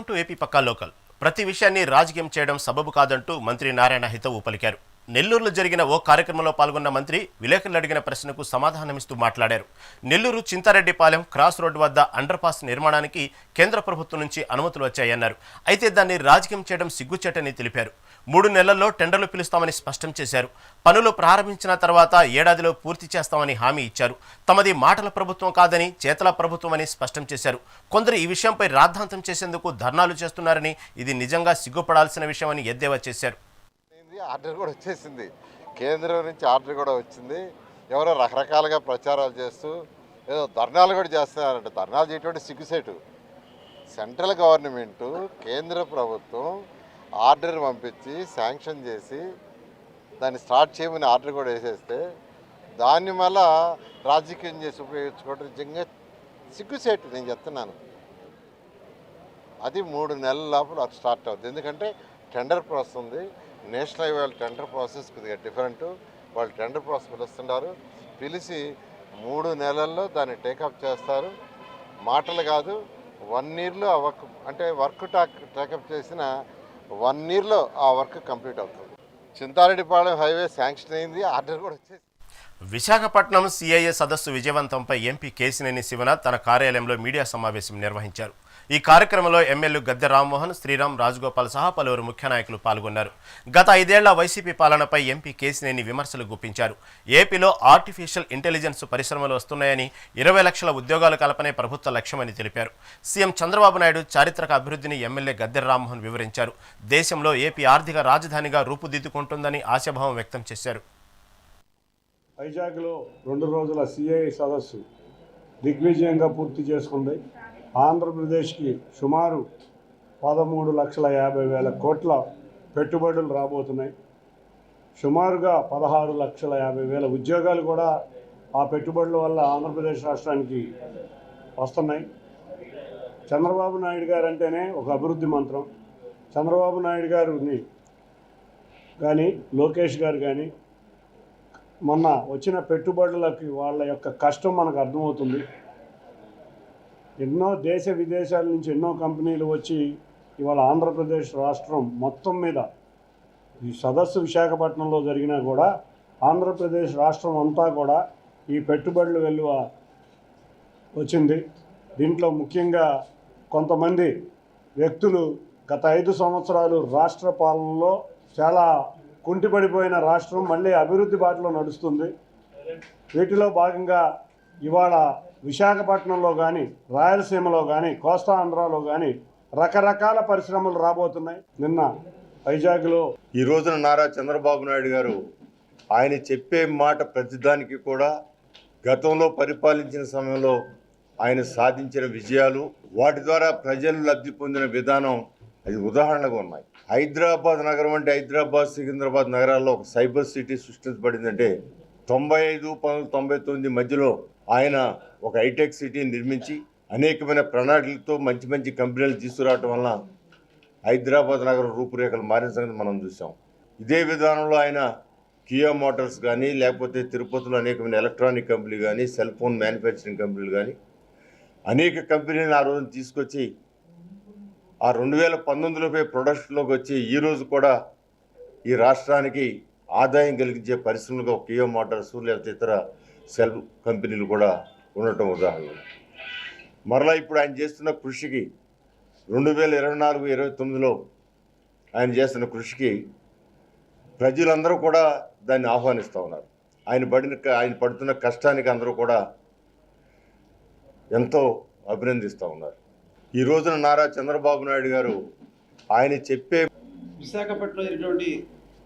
Welcome to AP pakka local. ప్రతి విషయాన్ని రాజకీయం చేయడం సబబు కాదంటూ మంత్రి నారాయణ హితవు పలికారు. నెల్లూరులో జరిగిన ఓ కార్యక్రమంలో పాల్గొన్న మంత్రి విలేకరులు అడిగిన ప్రశ్నకు సమాధానమిస్తూ మాట్లాడారు. నెల్లూరు చింతారెడ్డిపాలెం క్రాస్ రోడ్డు వద్ద అండర్ పాస్ నిర్మాణానికి కేంద్ర ప్రభుత్వం నుంచి అనుమతులు వచ్చాయన్నారు. అయితే దాన్ని రాజకీయం చేయడం సిగ్గుచేటని తెలిపారు. మూడు నెలల్లో టెండర్లు పిలుస్తామని స్పష్టం చేశారు. పనులు ప్రారంభించిన తర్వాత ఏడాదిలో పూర్తి చేస్తామని హామీ ఇచ్చారు. తమది మాటల ప్రభుత్వం కాదని చేతల ప్రభుత్వం అని స్పష్టం చేశారు. కొందరు ఈ విషయంపై రాద్ధాంతం చేసేందుకు ధర్నాలు చేస్తున్నారని ఇది నిజంగా సిగ్గుపడాల్సిన విషయమని ఎద్దేవా చేశారు. ఆర్డర్ కూడా వచ్చేసింది. కేంద్రం నుంచి ఆర్డర్ కూడా వచ్చింది. ఎవరో రకరకాలుగా ప్రచారాలు చేస్తూ ఏదో ధర్నాలు కూడా చేస్తున్నారంట. ధర్నాలు చేయటువంటి సిగ్గుసేటు. సెంట్రల్ గవర్నమెంటు కేంద్ర ప్రభుత్వం ఆర్డర్ పంపించి శాంక్షన్ చేసి దాన్ని స్టార్ట్ చేయమని ఆర్డర్ కూడా వేసేస్తే దాన్ని మళ్ళా రాజకీయం చేసి ఉపయోగించుకోవడం నిజంగా సిగ్గుసేటు నేను చెప్తున్నాను. అది మూడు నెలల లోపల అది స్టార్ట్ అవుతుంది ఎందుకంటే టెండర్ ప్రాసెస్ ఉంది. నేషనల్ హైవే టెండర్ ప్రాసెస్ కొద్దిగా డిఫరెంట్. వాళ్ళు టెండర్ ప్రాసెస్ పిలుస్తున్నారు పిలిచి మూడు నెలల్లో దాన్ని టేకప్ చేస్తారు. మాటలు కాదు వన్ ఇయర్లో ఆ వర్క్ అంటే వర్క్ టాక్ టేకప్ చేసిన వన్ ఇయర్లో ఆ వర్క్ కంప్లీట్ అవుతుంది. చింతారెడ్డిపాళెం హైవే శాంక్షన్ అయింది ఆర్డర్ కూడా వచ్చేసి విశాఖపట్నం సిఐఏ సదస్సు విజయవంతంపై ఎంపీ కేసినేని శివనాథ్ తన కార్యాలయంలో మీడియా సమావేశం నిర్వహించారు. ఈ కార్యక్రమంలో ఎమ్మెల్యే గద్దె రామ్మోహన్ శ్రీరామ్ రాజగోపాల్ సహా పలువురు ముఖ్య నాయకులు పాల్గొన్నారు. గత ఐదేళ్ళ వైసీపీ పాలనపై ఎంపీ కేసినేని విమర్శలు గుప్పించారు. ఏపీలో ఆర్టిఫిషియల్ ఇంటెలిజెన్స్ పరిశ్రమలు వస్తున్నాయని ఇరవై లక్షల ఉద్యోగాల కల్పనే ప్రభుత్వ లక్ష్యమని తెలిపారు. సీఎం చంద్రబాబు నాయుడు చారిత్రక అభివృద్ధిని ఎమ్మెల్యే గద్దె రామ్మోహన్ వివరించారు. దేశంలో ఏపీ ఆర్థిక రాజధానిగా రూపుదిద్దుకుంటుందని ఆశాభావం వ్యక్తం చేశారు. వైజాగ్లో రెండు రోజుల సిఐ సదస్సు దిగ్విజయంగా పూర్తి చేసుకుంది. ఆంధ్రప్రదేశ్కి సుమారు పదమూడు లక్షల యాభై వేల కోట్ల పెట్టుబడులు రాబోతున్నాయి. సుమారుగా పదహారు లక్షల యాభై వేల ఉద్యోగాలు కూడా ఆ పెట్టుబడుల వల్ల ఆంధ్రప్రదేశ్ రాష్ట్రానికి వస్తున్నాయి. చంద్రబాబు నాయుడు గారు అంటేనే ఒక అభివృద్ధి మంత్రం. చంద్రబాబు నాయుడు గారిని కానీ లోకేష్ గారు కానీ మొన్న వచ్చిన పెట్టుబడులకి వాళ్ళ యొక్క కష్టం మనకు అర్థమవుతుంది. ఎన్నో దేశ విదేశాల నుంచి ఎన్నో కంపెనీలు వచ్చి ఇవాళ ఆంధ్రప్రదేశ్ రాష్ట్రం మొత్తం మీద ఈ సదస్సు విశాఖపట్నంలో జరిగినా కూడా ఆంధ్రప్రదేశ్ రాష్ట్రం అంతా కూడా ఈ పెట్టుబడుల వెలువ వచ్చింది. దీంట్లో ముఖ్యంగా కొంతమంది వ్యక్తులు గత ఐదు సంవత్సరాలు రాష్ట్ర పాలనలో చాలా కుంటిపడిపోయిన రాష్ట్రం మళ్ళీ అభివృద్ధి బాటలో నడుస్తుంది. వీటిలో భాగంగా ఇవాళ విశాఖపట్నంలో కానీ రాయలసీమలో కానీ కోస్తా ఆంధ్రాలో కానీ రకరకాల పరిశ్రమలు రాబోతున్నాయి. నిన్న వైజాగ్లో ఈ రోజున నారా చంద్రబాబు నాయుడు గారు ఆయన చెప్పే మాట ప్రతిదానికి కూడా గతంలో పరిపాలించిన సమయంలో ఆయన సాధించిన విజయాలు వాటి ద్వారా ప్రజలు లబ్ధి పొందిన విధానం అది ఉదాహరణగా ఉన్నాయి. హైదరాబాద్ నగరం అంటే హైదరాబాద్ సికింద్రాబాద్ నగరాల్లో ఒక సైబర్ సిటీ సృష్టించబడిందంటే తొంభై ఐదు పంతొమ్మిది తొంభై తొమ్మిది మధ్యలో ఆయన ఒక హైటెక్ సిటీని నిర్మించి అనేకమైన ప్రణాళికలతో మంచి మంచి కంపెనీలు తీసుకురావటం వలన హైదరాబాద్ నగరం రూపురేఖలు మారిన సంగతి మనం చూసాం ఇదే విధానంలో ఆయన కియా మోటార్స్ కానీ లేకపోతే తిరుపతిలో అనేకమైన ఎలక్ట్రానిక్ కంపెనీలు కానీ సెల్ ఫోన్ మ్యానుఫ్యాక్చరింగ్ కంపెనీలు కానీ అనేక కంపెనీలను ఆ రోజున తీసుకొచ్చి ఆ రెండు వేల పంతొమ్మిదిలోపై ప్రొడక్షన్లోకి వచ్చి ఈ రోజు కూడా ఈ రాష్ట్రానికి ఆదాయం కలిగించే పరిశ్రమలుగా కియో మోటార్స్ లేకపోతే ఇతర సెల్ కంపెనీలు కూడా ఉండటం ఉదాహరణ. మరలా ఇప్పుడు ఆయన చేస్తున్న కృషికి రెండు వేల ఇరవై నాలుగు ఇరవై తొమ్మిదిలో ఆయన చేస్తున్న కృషికి ప్రజలందరూ కూడా దాన్ని ఆహ్వానిస్తూ ఉన్నారు. ఆయన పడిన ఆయన పడుతున్న కష్టానికి అందరూ కూడా ఎంతో అభినందిస్తూ ఉన్నారు. ఈ రోజున నారా చంద్రబాబు నాయుడు గారు ఆయన చెప్పే విశాఖపట్నంలో జరిగినటువంటి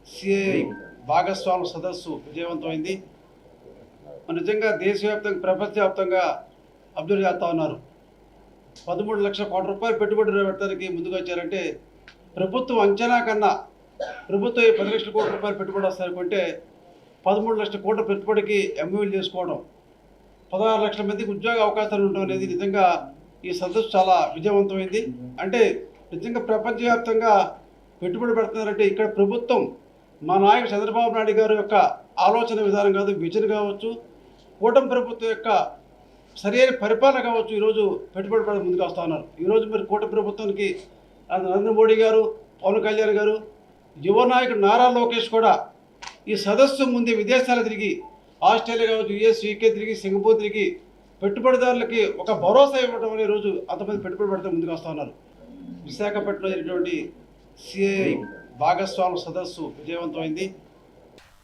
సిఐ భాగస్వామ్య సదస్సు విజయవంతమైంది. నిజంగా దేశవ్యాప్తంగా ప్రపంచవ్యాప్తంగా అబ్జర్వ్ చేస్తూ ఉన్నారు. పదమూడు లక్షల కోట్ల రూపాయలు పెట్టుబడి పెట్టడానికి ముందుకు వచ్చారంటే ప్రభుత్వం అంచనా కన్నా ప్రభుత్వం ఈ పది లక్షల కోట్ల రూపాయలు పెట్టుబడి వస్తారనుకుంటే పదమూడు లక్షల కోట్ల పెట్టుబడికి ఎంఓలు చేసుకోవడం పదహారు లక్షల మందికి ఉద్యోగ అవకాశాలు ఉండడం అనేది నిజంగా ఈ సదస్సు చాలా విజయవంతమైంది. అంటే నిజంగా ప్రపంచవ్యాప్తంగా పెట్టుబడి పెడుతున్నారంటే ఇక్కడ ప్రభుత్వం మా నాయకుడు చంద్రబాబు నాయుడు గారి యొక్క ఆలోచన విధానం కాదు విజన్ కావచ్చు కూటమి ప్రభుత్వం యొక్క సరైన పరిపాలన కావచ్చు ఈరోజు పెట్టుబడి పెడ ముందుకు వస్తూ ఉన్నారు. ఈరోజు మరి కూటమి ప్రభుత్వానికి నరేంద్ర మోడీ గారు పవన్ కళ్యాణ్ గారు యువ నాయకుడు నారా లోకేష్ కూడా ఈ సదస్సు ముందే విదేశాలు తిరిగి ఆస్ట్రేలియా కావచ్చు యుఎస్ యూకే తిరిగి సింగపూర్ తిరిగి పెట్టుబడిదారులకి ఒక భరోసా ఇవ్వడం అనే రోజు అంతమంది పెట్టుబడి పెడితే ముందుకు వస్తూ ఉన్నారు. విశాఖపట్నంలో జరిగినటువంటి సిఐ భాగస్వాముల సదస్సు విజయవంతమైంది.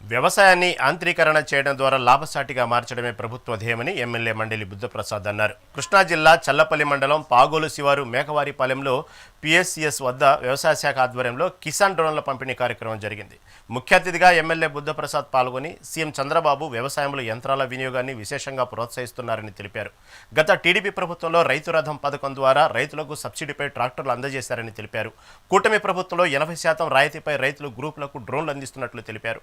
వ్యవసాయాన్ని యాంత్రీకరణ చేయడం ద్వారా లాభసాటిగా మార్చడమే ప్రభుత్వ ధ్యేయమని ఎమ్మెల్యే మండలి బుద్ధప్రసాద్ అన్నారు. కృష్ణా జిల్లా చల్లపల్లి మండలం పాగోలు శివారు మేకవారిపాలెంలో పిఎస్సిఎస్ వద్ద వ్యవసాయ శాఖ ఆధ్వర్యంలో కిసాన్ డ్రోన్ల పంపిణీ కార్యక్రమం జరిగింది. ముఖ్య అతిథిగా ఎమ్మెల్యే బుద్ధప్రసాద్ పాల్గొని సీఎం చంద్రబాబు వ్యవసాయంలో యంత్రాల వినియోగాన్ని విశేషంగా ప్రోత్సహిస్తున్నారని తెలిపారు. గత టీడీపీ ప్రభుత్వంలో రైతు రథం పథకం ద్వారా రైతులకు సబ్సిడీపై ట్రాక్టర్లు అందజేశారని తెలిపారు. కూటమి ప్రభుత్వంలో ఎనభై శాతం రాయితీపై రైతులు గ్రూపులకు డ్రోన్లు అందిస్తున్నట్లు తెలిపారు.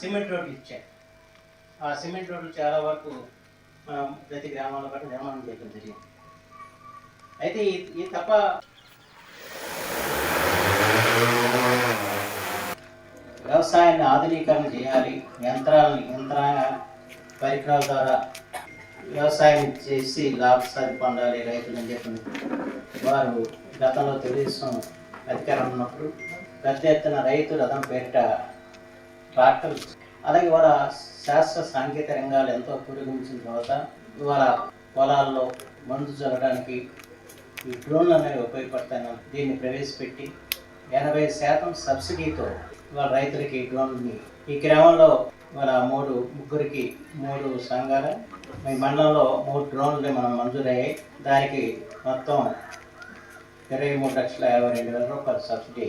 సిమెంట్ రోడ్లు ఇచ్చాయి ఆ సిమెంట్ రోడ్లు చాలా వరకు మనం ప్రతి గ్రామాల పట్ల నిర్మాణం చేయడం జరిగింది. అయితే ఈ ఈ తప్ప వ్యవసాయాన్ని ఆధునీకరణ చేయాలి యంత్రాలను యంత్రాంగ పరికరాల ద్వారా వ్యవసాయం చేసి లాభసాటి పొందాలి రైతులు అని చెప్పి వారు గతంలో తెలుగుదేశం అధికారం ఉన్నప్పుడు పెద్ద ఎత్తున రైతులు అదనం పేరిట ట్రాక్టర్. అలాగే వాళ్ళ శాస్త్ర సాంకేతిక రంగాలు ఎంతో పురోగమించిన తర్వాత వాళ్ళ పొలాల్లో మందు చల్లడానికి ఈ డ్రోన్లు అనేవి ఉపయోగపడతాయి దీన్ని ప్రవేశపెట్టి ఎనభై శాతం సబ్సిడీతో వాళ్ళ రైతులకి ఈ ఈ గ్రామంలో మన మూడు ముగ్గురికి మూడు సంఘాలు మీ మండలంలో మూడు డ్రోన్లు మనం మంజూరయ్యాయి. దానికి మొత్తం ఇరవై మూడు లక్షల యాభై రెండు వేల రూపాయల సబ్సిడీ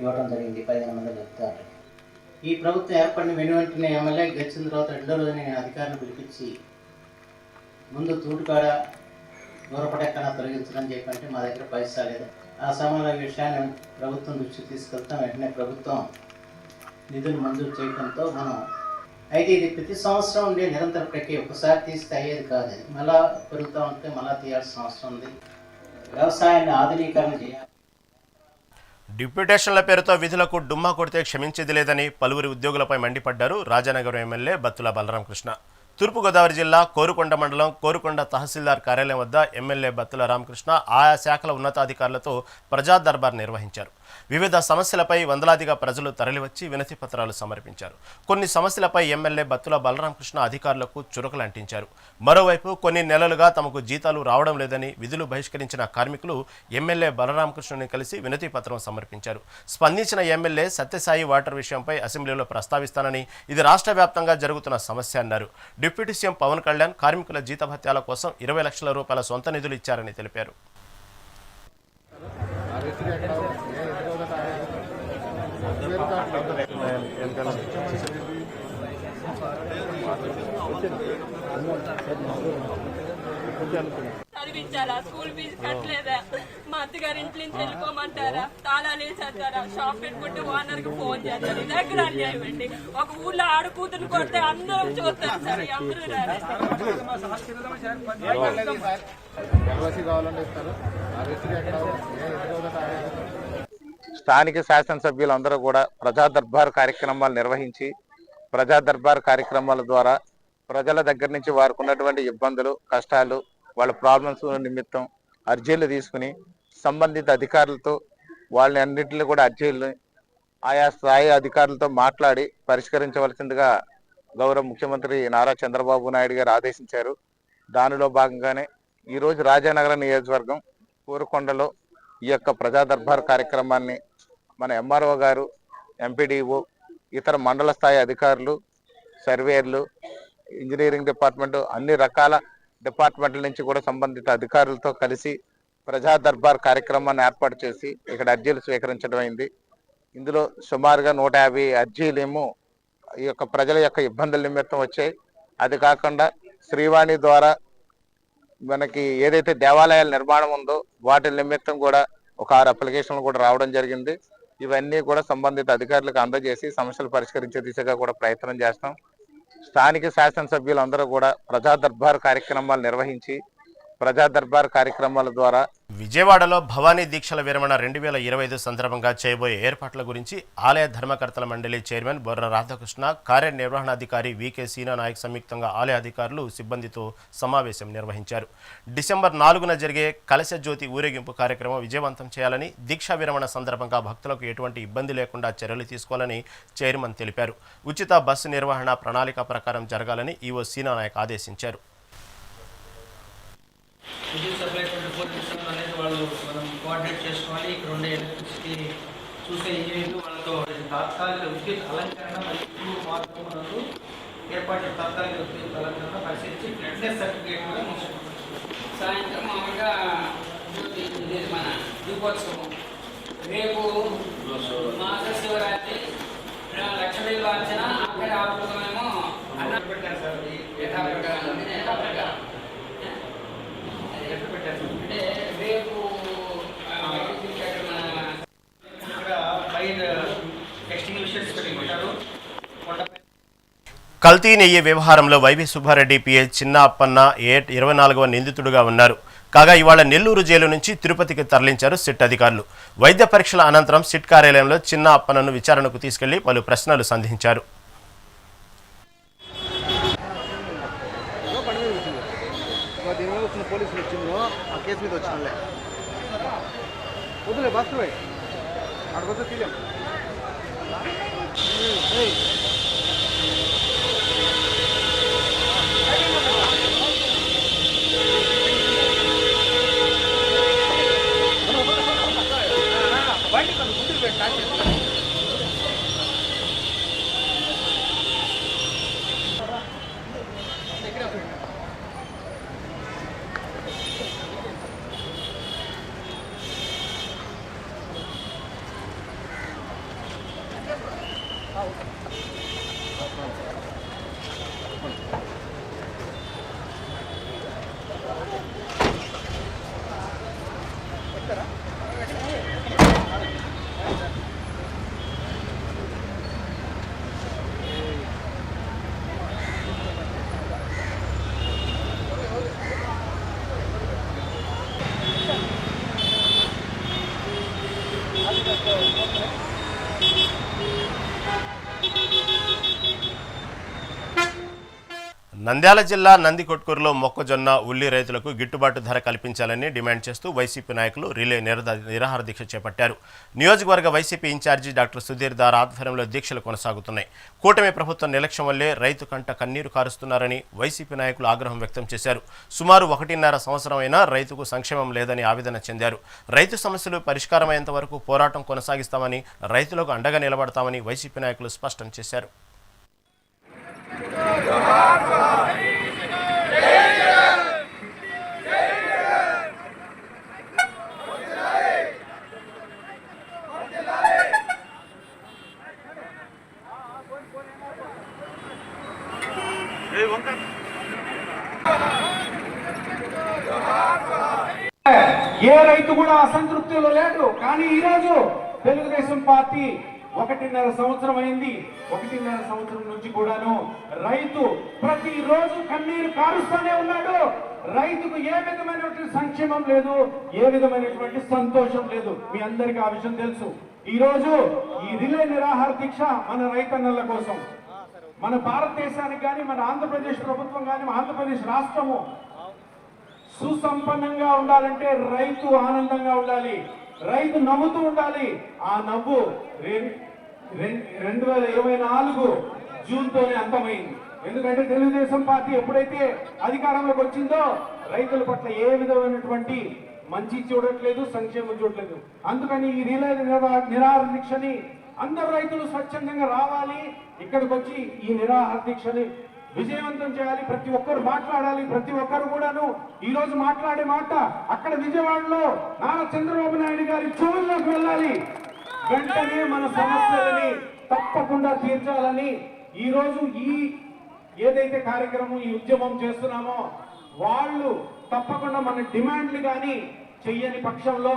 ఇవ్వడం జరిగింది. పదిహేను మంది చెప్తారు ఈ ప్రభుత్వం ఏర్పడిన వెను వెంటనే ఎమ్మెల్యే గెలిచిన తర్వాత రెండో రోజు నేను అధికారులను పిలిపించి ముందు తూటుకాడ దూరపడెక్కడ తొలగించడం చెప్పంటే మా దగ్గర పైసా లేదు. ఆ సమయంలో ఈ విషయాన్ని ప్రభుత్వం దృష్టికి తీసుకెళ్తాం. వెంటనే ప్రభుత్వం నిధులు మంజూరు చేయడంతో మనం అయితే ఇది ప్రతి సంవత్సరం ఉండే నిరంతర ప్రక్రియ. ఒకసారి తీస్తే అయ్యేది కాదు. మళ్ళా పెరుగుతూ ఉంటే మళ్ళా తీయాల్సిన అవసరం ఉంది. వ్యవసాయాన్ని ఆధునీకరణ చేయాలి. డిప్యూటేషన్ల పేరుతో విధులకు డుమ్మా కొడితే క్షమించేది లేదని పలువురి ఉద్యోగులపై మండిపడ్డారు రాజానగరం ఎమ్మెల్యే బత్తుల బలరామకృష్ణ. తూర్పుగోదావరి జిల్లా కోరుకొండ మండలం కోరుకొండ తహసీల్దార్ కార్యాలయం వద్ద ఎమ్మెల్యే బత్తుల రామకృష్ణ ఆయా శాఖల ఉన్నతాధికారులతో ప్రజా దర్బార్ నిర్వహించారు. వివిధ సమస్యలపై వందలాదిగా ప్రజలు తరలివచ్చి వినతి పత్రాలు సమర్పించారు. కొన్ని సమస్యలపై ఎమ్మెల్యే బత్తుల బలరామకృష్ణ అధికారులకు చురకలు అంటించారు మరోవైపు కొన్ని నెలలుగా తమకు జీతాలు రావడం లేదని విధులు బహిష్కరించిన కార్మికులు ఎమ్మెల్యే బలరామకృష్ణని కలిసి వినతి పత్రం సమర్పించారు. స్పందించిన ఎమ్మెల్యే సత్యసాయి వాటర్ విషయంపై అసెంబ్లీలో ప్రస్తావిస్తానని ఇది రాష్ట్ర వ్యాప్తంగా జరుగుతున్న సమస్య అన్నారు. డిప్యూటీ సీఎం పవన్ కళ్యాణ్ కార్మికుల జీతభత్యాల కోసం ఇరవై లక్షల రూపాయల సొంత నిధులు ఇచ్చారని తెలిపారు. వెనకాల చదివించారా స్కూల్ ఫీజు కట్టలేదా? మా అత్తగారి ఇంట్లో నుంచి వెళ్ళిపోమంటారా? తాళాలు వేసేస్తారా? షాప్ పెట్టుకుంటే ఓనర్కి ఫోన్ చేస్తారు. ఇది దగ్గర అన్యాయం అండి. ఒక ఊర్లో ఆడ కొడితే అందరూ చూస్తారు సార్. అందరూ రారు. స్థానిక శాసనసభ్యులందరూ కూడా ప్రజా దర్బార్ కార్యక్రమాలు నిర్వహించి ప్రజా దర్బార్ కార్యక్రమాల ద్వారా ప్రజల దగ్గర నుంచి వారికి ఉన్నటువంటి ఇబ్బందులు కష్టాలు వాళ్ళ ప్రాబ్లమ్స్ నిమిత్తం అర్జీలు తీసుకుని సంబంధిత అధికారులతో వాళ్ళని అన్నింటినీ కూడా అర్జీలు ఆయా స్థాయి అధికారులతో మాట్లాడి పరిష్కరించవలసిందిగా గౌరవ ముఖ్యమంత్రి నారా చంద్రబాబు నాయుడు గారు ఆదేశించారు. దానిలో భాగంగానే ఈరోజు రాజానగర నియోజకవర్గం కూరకొండలో ఈ యొక్క ప్రజా దర్బార్ కార్యక్రమాన్ని మన ఎంఆర్ఓ గారు ఎంపీడీఓ ఇతర మండల స్థాయి అధికారులు సర్వేయర్లు ఇంజనీరింగ్ డిపార్ట్మెంట్ అన్ని రకాల డిపార్ట్మెంట్ల నుంచి కూడా సంబంధిత అధికారులతో కలిసి ప్రజా దర్బార్ కార్యక్రమాన్ని ఏర్పాటు చేసి ఇక్కడ అర్జీలు స్వీకరించడం అయింది. ఇందులో సుమారుగా నూట యాభై అర్జీలేమో ఈ యొక్క ప్రజల యొక్క ఇబ్బందుల నిమిత్తం వచ్చాయి. అది కాకుండా శ్రీవాణి ద్వారా మనకి ఏదైతే దేవాలయాల నిర్మాణం ఉందో వాటి నిమిత్తం కూడా ఒక ఆరు అప్లికేషన్లు కూడా రావడం జరిగింది. ఇవన్నీ కూడా సంబంధిత అధికారులకు అందజేసి సమస్యలు పరిష్కరించే దిశగా కూడా ప్రయత్నం చేస్తాం. స్థానిక శాసనసభ్యులందరూ కూడా ప్రజా దర్బార్ కార్యక్రమాలు నిర్వహించి ప్రజా దర్బార్ కార్యక్రమాల ద్వారా విజయవాడలో భవానీ దీక్షల విరమణ రెండు వేల ఇరవై ఐదు సందర్భంగా చేయబోయే ఏర్పాట్ల గురించి ఆలయ ధర్మకర్తల మండలి చైర్మన్ బొర్ర రాధాకృష్ణ కార్యనిర్వహణాధికారి వికే సీనా నాయక్ సంయుక్తంగా ఆలయ అధికారులు సిబ్బందితో సమావేశం నిర్వహించారు. డిసెంబర్ నాలుగున జరిగే కలశ జ్యోతి ఊరేగింపు కార్యక్రమం విజయవంతం చేయాలని దీక్షా విరమణ సందర్భంగా భక్తులకు ఎటువంటి ఇబ్బంది లేకుండా చర్యలు తీసుకోవాలని చైర్మన్ తెలిపారు. ఉచిత బస్సు నిర్వహణ ప్రణాళిక ప్రకారం జరగాలని ఈవో సీనా నాయక్ ఆదేశించారు. విద్యుత్ సప్లై ట్వంటీ ఫోర్ సిస్టమ్ అనేది వాళ్ళు మనం కోఆర్డినేట్ చేసుకోవాలి. ఇక్కడ ఉండే ఎలక్ట్రిసిటీ చూసే ఇంజనీర్లు వాళ్ళతో తాత్కాలిక విద్యుత్ అలంకరణ మరియు మార్పు ఏర్పాటు తాత్కాలిక విద్యుత్ అలంకరణ పరిశీలించి ఫిట్నెస్ సర్టిఫికేట్ కూడా సాయంత్రం మామూలుగా జ్యోతి మన దీపోత్సవం. రేపు మాస శివరాత్రి ఆ, లక్ష్మీ లాంఛన అక్కడ ఆపుకునేమో అన్న పెట్టారు సార్. అది యథాప్రకారం యథాప్రకారం అది ఎక్కడ పెట్టారు సార్? అంటే రేపు ఆ, ఇక్కడ మన ఇక్కడ ఫైర్ ఎక్స్టింగ్విషర్స్ పెట్టి పెట్టారు కొండపై కల్తీ నెయ్యి వ్యవహారంలో వైవి సుబ్బారెడ్డి పిఏ చిన్న అప్పన్న ఏ ఇరవై నాలుగవ నిందితుడుగా ఉన్నారు. కాగా ఇవాళ నెల్లూరు జైలు నుంచి తిరుపతికి తరలించారు సిట్ అధికారులు. వైద్య పరీక్షల అనంతరం సిట్ కార్యాలయంలో చిన్న అప్పన్నను విచారణకు తీసుకెళ్ళి పలు ప్రశ్నలు సంధించారు దీని మీద వచ్చిన పోలీసులు వచ్చిందో ఆ కేసు మీద వచ్చినలే వద్దులే బస్ నంద్యాల జిల్లా నందికొట్కూరులో మొక్కజొన్న ఉల్లి రైతులకు గిట్టుబాటు ధర కల్పించాలని డిమాండ్ చేస్తూ వైసీపీ నాయకులు రిలే నిరద నిరాహార దీక్ష చేపట్టారు. నియోజకవర్గ YCP incharge doctor Sudheer Dhar ఆధ్వర్యంలో దీక్షలు కొనసాగుతున్నాయి. కూటమి ప్రభుత్వం నిర్లక్ష్యం వల్లే రైతు కంట కన్నీరు కారుస్తున్నారని వైసీపీ నాయకులు ఆగ్రహం వ్యక్తం చేశారు. సుమారు ఒకటిన్నర సంవత్సరమైనా రైతుకు సంక్షేమం లేదని ఆవేదన చెందారు. రైతు సమస్యలు పరిష్కారమయ్యేంత వరకు పోరాటం కొనసాగిస్తామని రైతులకు అండగా నిలబడతామని వైసీపీ నాయకులు స్పష్టం చేశారు. ఏ రైతు కూడా అసంతృప్తిలో లేడు. కానీ ఈరోజు తెలుగుదేశం పార్టీ ఒకటిన్నర సంవత్సరం అయింది. ఒకటిన్నర సంవత్సరం నుంచి కూడాను రైతు ప్రతిరోజు కన్నీరు కారుస్తూనే ఉన్నాడు. రైతుకు ఏ విధమైనటువంటి సంక్షేమం లేదు ఏ విధమైనటువంటి సంతోషం లేదు. మీ అందరికీ ఆ విషయం తెలుసు. ఈ రోజు ఈ రిలే నిరాహార దీక్ష మన రైతన్నల కోసం. మన భారతదేశానికి కానీ మన ఆంధ్రప్రదేశ్ ప్రభుత్వం కానీ ఆంధ్రప్రదేశ్ రాష్ట్రము సుసంపన్నంగా ఉండాలంటే రైతు ఆనందంగా ఉండాలి. రైతు నవ్వుతూ ఉండాలి. ఆ నవ్వు రెండు వేల ఇరవై నాలుగు జూన్ తోనే అంతమైంది. ఎందుకంటే తెలుగుదేశం పార్టీ ఎప్పుడైతే అధికారంలోకి వచ్చిందో రైతుల పట్ల ఏ విధమైనటువంటి మంచి చూడట్లేదు సంక్షేమం చూడట్లేదు. అందుకని ఈ రిలే నిరాహార దీక్షని అందరు రైతులు స్వచ్ఛందంగా రావాలి. ఇక్కడికి వచ్చి ఈ నిరాహార దీక్షని విజయవంతం చేయాలి. ప్రతి ఒక్కరు మాట్లాడాలి. ప్రతి ఒక్కరు కూడాను ఈ రోజు మాట్లాడే మాట అక్కడ విజయవాడలో నారా చంద్రబాబు నాయుడు గారి చెవుల్లోకి వెళ్ళాలి. వెంటనే మన సమస్యలని తప్పకుండా తీర్చాలని ఈరోజు ఈ ఏదైతే కార్యక్రమం ఈ ఉద్యమం చేస్తున్నామో వాళ్ళు తప్పకుండా మన డిమాండ్లు కానీ చెయ్యని పక్షంలో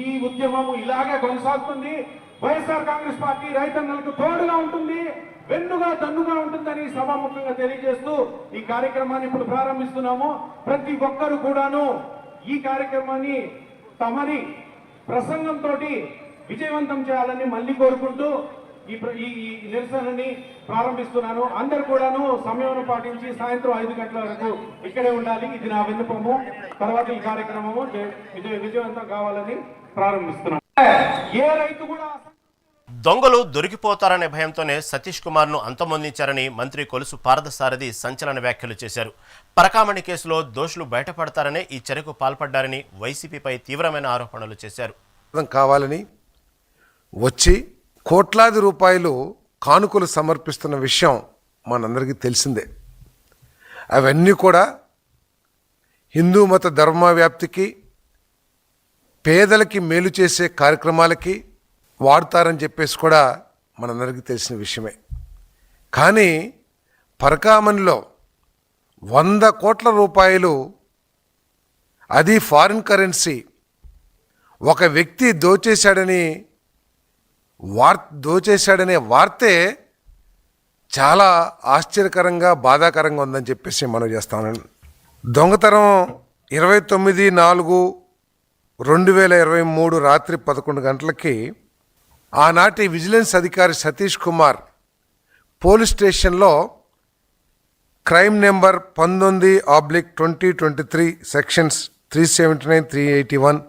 ఈ ఉద్యమము ఇలాగే కొనసాగుతుంది. వైఎస్ఆర్ కాంగ్రెస్ పార్టీ రైతన్నలకు తోడుగా ఉంటుంది వెన్నుగా దన్నుగా ఉంటుందని సభాముఖంగా తెలియజేస్తూ ఈ కార్యక్రమాన్ని ఇప్పుడు ప్రారంభిస్తున్నాము. ప్రతి ఒక్కరు కూడాను ఈ కార్యక్రమాన్ని తమరి ప్రసంగంతో విజయవంతం చేయాలని మళ్ళీ కోరుకుంటూ ఈ నిరసనని ప్రారంభిస్తున్నాను. అందరు కూడాను సమయం పాటించి సాయంత్రం ఐదు గంటల వరకు ఇక్కడే ఉండాలి. ఇది నా విన్నపము. తర్వాత ఈ కార్యక్రమము జయ- విజయ విజయవంతం కావాలని ప్రారంభిస్తున్నాను. ఏ రైతు కూడా దొంగలు దొరికిపోతారనే భయంతోనే సతీష్ కుమార్ను అంతమొందించారని మంత్రి కొలుసు పారదసారథి సంచలన వ్యాఖ్యలు చేశారు. పరకామణి కేసులో దోషులు బయటపడతారనే ఈ చర్యకు పాల్పడ్డారని వైసీపీపై తీవ్రమైన ఆరోపణలు చేశారు. కావాలని వచ్చి కోట్లాది రూపాయలు కానుకలు సమర్పిస్తున్న విషయం మనందరికీ తెలిసిందే. అవన్నీ కూడా హిందూ మత ధర్మ వ్యాప్తికి పేదలకి మేలు చేసే కార్యక్రమాలకి వాడతారని చెప్పేసి కూడా మనందరికీ తెలిసిన విషయమే. కానీ పరకామణిలో వంద కోట్ల రూపాయలు అది ఫారిన్ కరెన్సీ ఒక వ్యక్తి దోచేశాడని వార్ దోచేశాడనే వార్తే చాలా ఆశ్చర్యకరంగా బాధాకరంగా ఉందని చెప్పేసి మనం చేస్తాను దొంగతనం ఇరవై తొమ్మిది నాలుగు రెండు వేల ఇరవై మూడు రాత్రి పదకొండు గంటలకి ఆనాటి విజిలెన్స్ అధికారి సతీష్ కుమార్ పోలీస్ స్టేషన్లో క్రైమ్ నెంబర్ పంతొమ్మిది oblique twenty twenty three sections three seventy nine three eighty one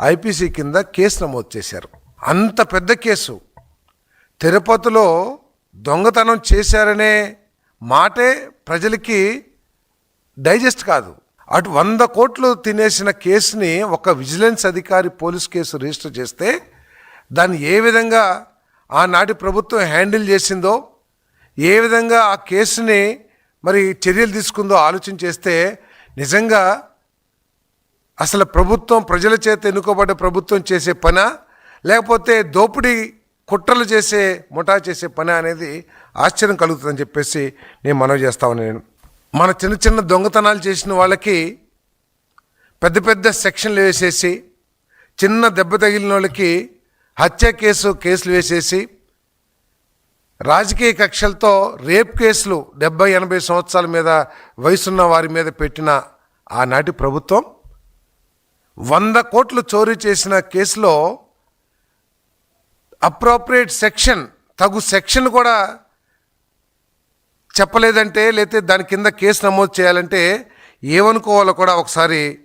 IPC కింద కేసు నమోదు చేశారు. అంత పెద్ద కేసు. తిరుపతిలో దొంగతనం చేశారనే మాటే ప్రజలకి డైజెస్ట్ కాదు. అటు వంద కోట్లు తినేసిన కేసుని ఒక విజిలెన్స్ అధికారి పోలీస్ కేసు రిజిస్టర్ చేస్తే దాన్ని ఏ విధంగా ఆనాటి ప్రభుత్వం హ్యాండిల్ చేసిందో ఏ విధంగా ఆ కేసుని మరి చర్యలు తీసుకుందో ఆలోచన చేస్తే నిజంగా అసలు ప్రభుత్వం ప్రజల చేత ఎన్నుకోబడ్డ ప్రభుత్వం చేసే పనా? లేకపోతే దోపిడీ కుట్రలు చేసే ముఠా చేసే పని అనేది ఆశ్చర్యం కలుగుతుందని చెప్పేసి నేను మనవి చేస్తాను నేను. మన చిన్న చిన్న దొంగతనాలు చేసిన వాళ్ళకి పెద్ద పెద్ద సెక్షన్లు వేసేసి చిన్న దెబ్బ తగిలిన వాళ్ళకి హత్య కేసు కేసులు వేసేసి రాజకీయ కక్షలతో రేప్ కేసులు డెబ్బై ఎనభై సంవత్సరాల మీద వయసున్న వారి మీద పెట్టిన ఆనాటి ప్రభుత్వం వంద కోట్లు చోరీ చేసిన కేసులో అప్రోప్రియేట్ సెక్షన్ తగు సెక్షన్ కూడా చెప్పలేదంటే లేకపోతే దాని కింద కేసు నమోదు చేయాలంటే ఏమనుకోవాలో కూడా ఒకసారి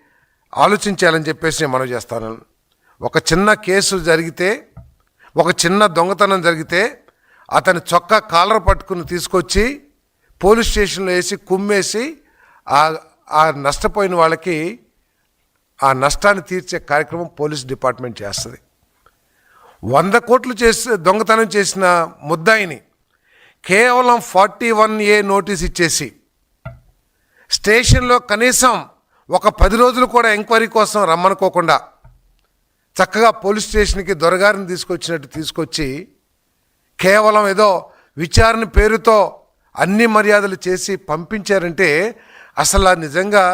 ఆలోచించాలని చెప్పేసి నేను మనవి చేస్తాను. ఒక చిన్న కేసు జరిగితే ఒక చిన్న దొంగతనం జరిగితే అతని చొక్కా కాలర్ పట్టుకుని తీసుకొచ్చి పోలీస్ స్టేషన్లో వేసి కుమ్మేసి ఆ ఆ నష్టపోయిన వాళ్ళకి ఆ నష్టాన్ని తీర్చే కార్యక్రమం పోలీస్ డిపార్ట్మెంట్ చేస్తుంది. వంద కోట్లు చేసి దొంగతనం చేసిన ముద్దాయిని కేవలం ఫార్టీ వన్ ఏ నోటీస్ ఇచ్చేసి స్టేషన్లో కనీసం ఒక పది రోజులు కూడా ఎంక్వైరీ కోసం రమ్మనుకోకుండా చక్కగా పోలీస్ స్టేషన్కి దొరగారిని తీసుకొచ్చినట్టు తీసుకొచ్చి కేవలం ఏదో విచారణ పేరుతో అన్ని మర్యాదలు చేసి పంపించారంటే అసలు ఆ నిజంగా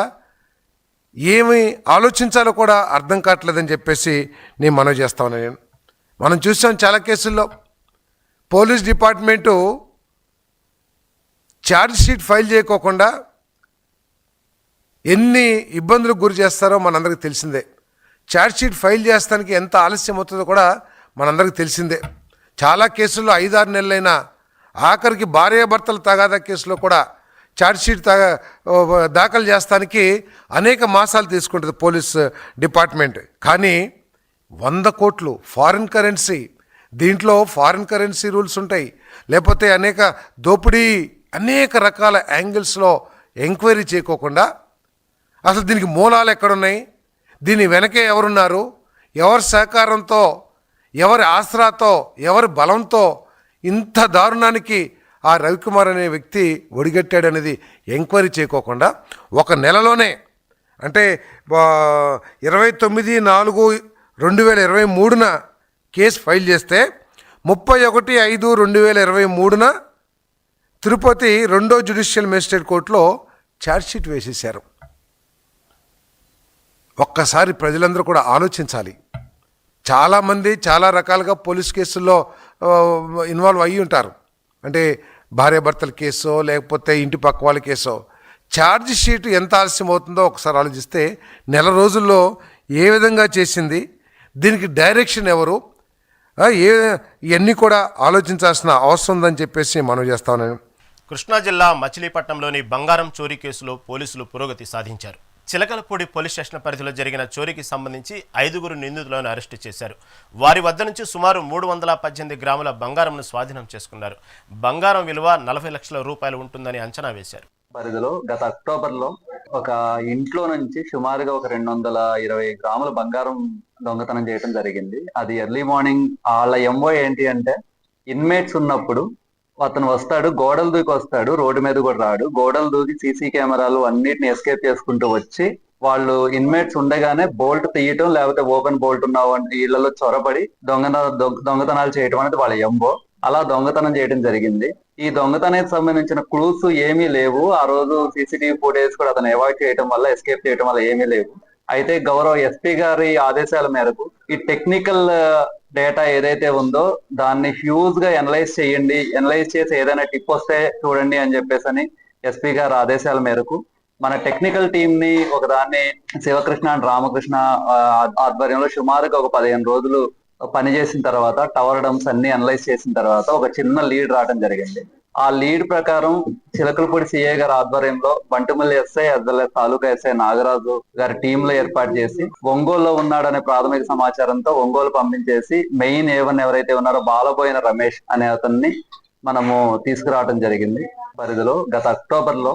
ఏమి ఆలోచించాలో కూడా అర్థం కావట్లేదని చెప్పేసి నేను మనవి చేస్తాను నేను మనం చూసాం చాలా కేసుల్లో. Police department charge sheet file చేయకోకుండా ఎన్ని ఇబ్బందులకు గురి చేస్తారో మనందరికీ తెలిసిందే. ఛార్జ్ షీట్ ఫైల్ చేస్తానికి ఎంత ఆలస్యం అవుతుందో కూడా మనందరికీ తెలిసిందే. చాలా కేసుల్లో ఐదారు నెలలైనా ఆఖరికి భార్యాభర్తల తగాదా కేసులో కూడా ఛార్జ్షీట్ దాఖలు చేస్తానికి అనేక మాసాలు తీసుకుంటుంది పోలీస్ డిపార్ట్మెంట్. కానీ వంద కోట్లు ఫారిన్ కరెన్సీ. దీంట్లో ఫారిన్ కరెన్సీ రూల్స్ ఉంటాయి. లేకపోతే అనేక దోపిడీ అనేక రకాల యాంగిల్స్లో ఎంక్వైరీ చేయకోకుండా అసలు దీనికి మూలాలు ఎక్కడున్నాయి? దీని వెనకే ఎవరున్నారు? ఎవరి సహకారంతో ఎవరి ఆసరాతో ఎవరి బలంతో ఇంత దారుణానికి ఆ రవికుమార్ అనే వ్యక్తి ఒడిగట్టాడనేది ఎంక్వైరీ చేయకోకుండా ఒక నెలలోనే అంటే ఇరవై తొమ్మిది నాలుగు రెండు వేల ఇరవై మూడున కేసు ఫైల్ చేస్తే ముప్పై ఒకటి ఐదు రెండు వేల ఇరవై మూడున తిరుపతి రెండో జ్యుడిషియల్ మేజిస్ట్రేట్ కోర్టులో ఛార్జ్షీట్ వేసేశారు. ఒక్కసారి ప్రజలందరూ కూడా ఆలోచించాలి. చాలామంది చాలా రకాలుగా పోలీస్ కేసుల్లో ఇన్వాల్వ్ అయ్యి ఉంటారు. అంటే భార్యాభర్తల కేసో లేకపోతే ఇంటి పక్క వాళ్ళ కేసో. ఛార్జ్ షీట్ ఎంత ఆలస్యం అవుతుందో ఒకసారి ఆలోచిస్తే నెల రోజుల్లో ఏ విధంగా చేసింది? దీనికి డైరెక్షన్ ఎవరు? ఏ ఇవన్నీ కూడా ఆలోచించాల్సిన అవసరం ఉందని చెప్పేసి మనం చేస్తాను కృష్ణా జిల్లా మచిలీపట్నంలోని బంగారం చోరీ కేసులో పోలీసులు పురోగతి సాధించారు. చిలకలపూడి పోలీస్ స్టేషన్ పరిధిలో జరిగిన చోరీకి సంబంధించి ఐదుగురు నిందితులను అరెస్టు చేశారు. వారి వద్ద నుంచి సుమారు మూడు వందల పద్దెనిమిది గ్రాముల బంగారంను స్వాధీనం చేసుకున్నారు. బంగారం విలువ నలభై లక్షల రూపాయలు ఉంటుందని అంచనా వేశారు. పరిధిలో గత అక్టోబర్లో ఒక ఇంట్లో నుంచి సుమారుగా ఒక రెండు వందల ఇరవై గ్రాముల బంగారం దొంగతనం చేయడం జరిగింది. అది ఎర్లీ మార్నింగ్ వాళ్ళ ఎంఓ ఏంటి అంటే ఇన్మేట్స్ ఉన్నప్పుడు అతను వస్తాడు గోడలు దూకి వస్తాడు రోడ్డు మీద కూడా రాడు. గోడలు దూకి సీసీ కెమెరాలు అన్నిటిని ఎస్కేప్ చేసుకుంటూ వచ్చి వాళ్ళు ఇన్మేట్స్ ఉండగానే బోల్ట్ తీయటం లేకపోతే ఓపెన్ బోల్ట్ ఉన్న ఇళ్ళలో చొరబడి దొంగత దొంగతనాలు చేయటం అనేది వాళ్ళ ఎంబో అలా దొంగతనం చేయడం జరిగింది. ఈ దొంగతనానికి సంబంధించిన క్లూస్ ఏమీ లేవు. ఆ రోజు సీసీటీవీ ఫుటేజ్ కూడా అతను అవాయిడ్ చేయడం వల్ల ఎస్కేప్ చేయడం వల్ల ఏమీ లేవు. అయితే గౌరవ ఎస్పీ గారి ఆదేశాల మేరకు ఈ టెక్నికల్ డేటా ఏదైతే ఉందో దాన్ని హ్యూజ్గా ఎనలైజ్ చేయండి ఎనలైజ్ చేసి ఏదైనా టిప్ వస్తే చూడండి అని చెప్పేసి అని ఎస్పీ గారి ఆదేశాల మేరకు మన టెక్నికల్ టీమ్ని ఒక దాన్ని శివకృష్ణ అండ్ రామకృష్ణ ఆధ్వర్యంలో సుమారుగా ఒక పదిహేను రోజులు పనిచేసిన తర్వాత టవర్ డమ్స్ అన్ని అనలైజ్ చేసిన తర్వాత ఒక చిన్న లీడ్ రావడం జరిగింది. ఆ లీడ్ ప్రకారం చిలకలపూడి సిఐ గారి ఆధ్వర్యంలో బంటిమల్లి ఎస్ఐ అద్దల తాలూకా ఎస్ఐ నాగరాజు గారి టీమ్లో ఏర్పాటు చేసి ఒంగోలులో ఉన్నాడనే ప్రాథమిక సమాచారంతో ఒంగోలు పంపించేసి మెయిన్ ఏవన్ ఎవరైతే ఉన్నారో బాలబోయిన రమేష్ అనే అతన్ని మనము తీసుకురావడం జరిగింది. పరిధిలో గత అక్టోబర్లో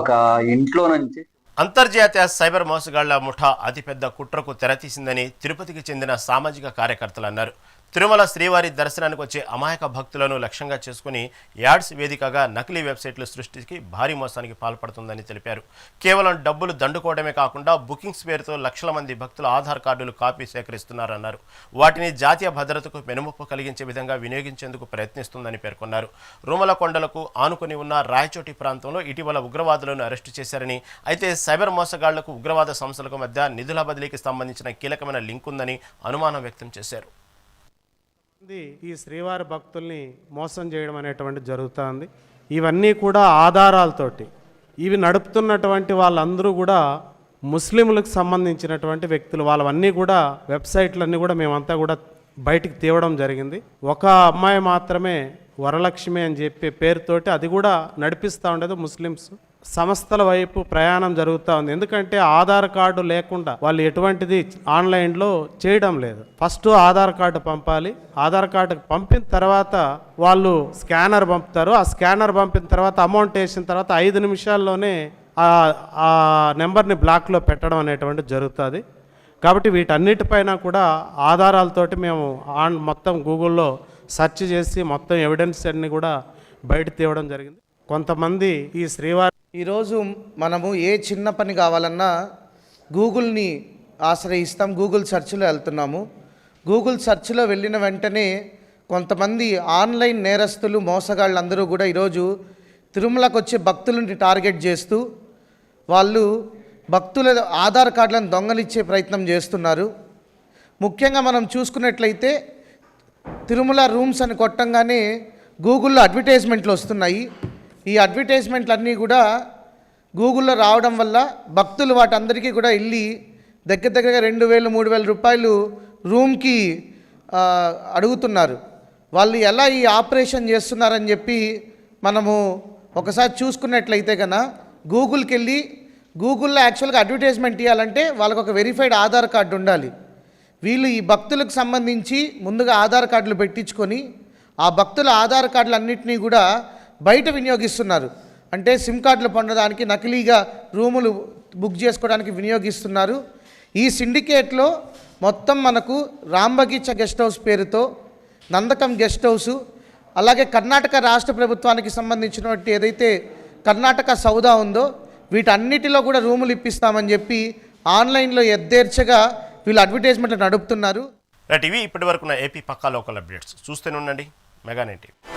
ఒక ఇంట్లో నుంచి అంతర్జాతీయ సైబర్ మోసగాళ్ళ ముఠా అతిపెద్ద కుట్రకు తెరతీసిందని తిరుపతికి చెందిన సామాజిక కార్యకర్తలు అన్నారు. తిరుమల శ్రీవారి దర్శనానికి వచ్చే అమాయక భక్తులను లక్ష్యంగా చేసుకుని యాడ్స్ వేదికగా నకిలీ వెబ్సైట్లు సృష్టికి భారీ మోసానికి పాల్పడుతుందని తెలిపారు. కేవలం డబ్బులు దండుకోవడమే కాకుండా బుకింగ్స్ పేరుతో లక్షల మంది భక్తుల ఆధార్ కార్డులు కాపీ సేకరిస్తున్నారన్నారు. వాటిని జాతీయ భద్రతకు వెనుముప్పు కలిగించే విధంగా వినియోగించేందుకు ప్రయత్నిస్తుందని పేర్కొన్నారు. రూమల కొండలకు ఆనుకుని ఉన్న రాయచోటి ప్రాంతంలో ఇటీవల ఉగ్రవాదులను అరెస్టు చేశారని అయితే సైబర్ మోసగాళ్ళకు ఉగ్రవాద సంస్థలకు మధ్య నిధుల బదిలీకి సంబంధించిన కీలకమైన లింక్ ఉందని అనుమానం వ్యక్తం చేశారు. మంది ఈ శ్రీవారి భక్తుల్ని మోసం చేయడం అనేటువంటి జరుగుతుంది. ఇవన్నీ కూడా ఆధారాలతోటి ఇవి నడుపుతున్నటువంటి వాళ్ళందరూ కూడా ముస్లింలకు సంబంధించినటువంటి వ్యక్తులు వాళ్ళవన్నీ కూడా వెబ్సైట్లన్నీ కూడా మేమంతా కూడా బయటికి తీవడం జరిగింది. ఒక అమ్మాయి మాత్రమే వరలక్ష్మి అని చెప్పే పేరుతోటి అది కూడా నడిపిస్తూ ఉండేది ముస్లిమ్స్. సంస్థల వైపు ప్రయాణం జరుగుతూ ఉంది. ఎందుకంటే ఆధార్ కార్డు లేకుండా వాళ్ళు ఎటువంటిది ఆన్లైన్లో చేయడం లేదు. ఫస్ట్ ఆధార్ కార్డు పంపాలి. ఆధార్ కార్డు పంపిన తర్వాత వాళ్ళు స్కానర్ పంపుతారు. ఆ స్కానర్ పంపిన తర్వాత అమౌంట్ వేసిన తర్వాత ఐదు నిమిషాల్లోనే ఆ ఆ నెంబర్ని బ్లాక్లో పెట్టడం అనేటువంటిది జరుగుతుంది. కాబట్టి వీటన్నిటిపైన కూడా ఆధారాలతోటి మేము ఆన్ మొత్తం గూగుల్లో సెర్చ్ చేసి మొత్తం ఎవిడెన్స్ అన్ని కూడా బయట తీవడం జరిగింది. కొంతమంది ఈ శ్రీవారి ఈరోజు మనము ఏ చిన్న పని కావాలన్నా గూగుల్ని ఆశ్రయిస్తాం గూగుల్ సెర్చ్లో వెళ్తున్నాము. గూగుల్ సెర్చ్లో వెళ్ళిన వెంటనే కొంతమంది ఆన్లైన్ నేరస్తులు మోసగాళ్ళందరూ కూడా ఈరోజు తిరుమలకు వచ్చే భక్తులని టార్గెట్ చేస్తూ వాళ్ళు భక్తుల ఆధార్ కార్డులను దొంగలిచ్చే ప్రయత్నం చేస్తున్నారు. ముఖ్యంగా మనం చూసుకున్నట్లయితే తిరుమల రూమ్స్ అని కొట్టంగానే గూగుల్లో అడ్వర్టైజ్మెంట్లు వస్తున్నాయి. ఈ అడ్వర్టైజ్మెంట్లన్నీ కూడా గూగుల్లో రావడం వల్ల భక్తులు వాటందరికీ కూడా వెళ్ళి దగ్గర దగ్గరగా రెండు వేలు మూడు వేల రూపాయలు రూమ్కి అడుగుతున్నారు. వాళ్ళు ఎలా ఈ ఆపరేషన్ చేస్తున్నారని చెప్పి మనము ఒకసారి చూసుకున్నట్లయితే కన గూగుల్కి వెళ్ళి గూగుల్లో యాక్చువల్గా అడ్వర్టైజ్మెంట్ ఇవ్వాలంటే వాళ్ళకు ఒక వెరిఫైడ్ ఆధార్ కార్డు ఉండాలి. వీళ్ళు ఈ భక్తులకు సంబంధించి ముందుగా ఆధార్ కార్డులు పెట్టించుకొని ఆ భక్తుల ఆధార్ కార్డులు అన్నింటినీ కూడా బయట వినియోగిస్తున్నారు. అంటే సిమ్ కార్డులు పొందడానికి నకిలీగా రూములు బుక్ చేసుకోవడానికి వినియోగిస్తున్నారు. ఈ సిండికేట్లో మొత్తం మనకు రాంబగీచ గెస్ట్ హౌస్ పేరుతో నందకం గెస్ట్ హౌసు అలాగే కర్ణాటక రాష్ట్ర ప్రభుత్వానికి సంబంధించినటువంటి ఏదైతే కర్ణాటక సౌదా ఉందో వీటన్నిటిలో కూడా రూములు ఇప్పిస్తామని చెప్పి ఆన్లైన్లో ఎద్దేర్చగా వీళ్ళు అడ్వర్టైజ్మెంట్లు నడుపుతున్నారు. రైట్ ఇప్పటి వరకు ఏపీ పక్కా లోకల్ అప్డేట్స్ చూస్తూనే ఉండండి. మెగానే టీవీ.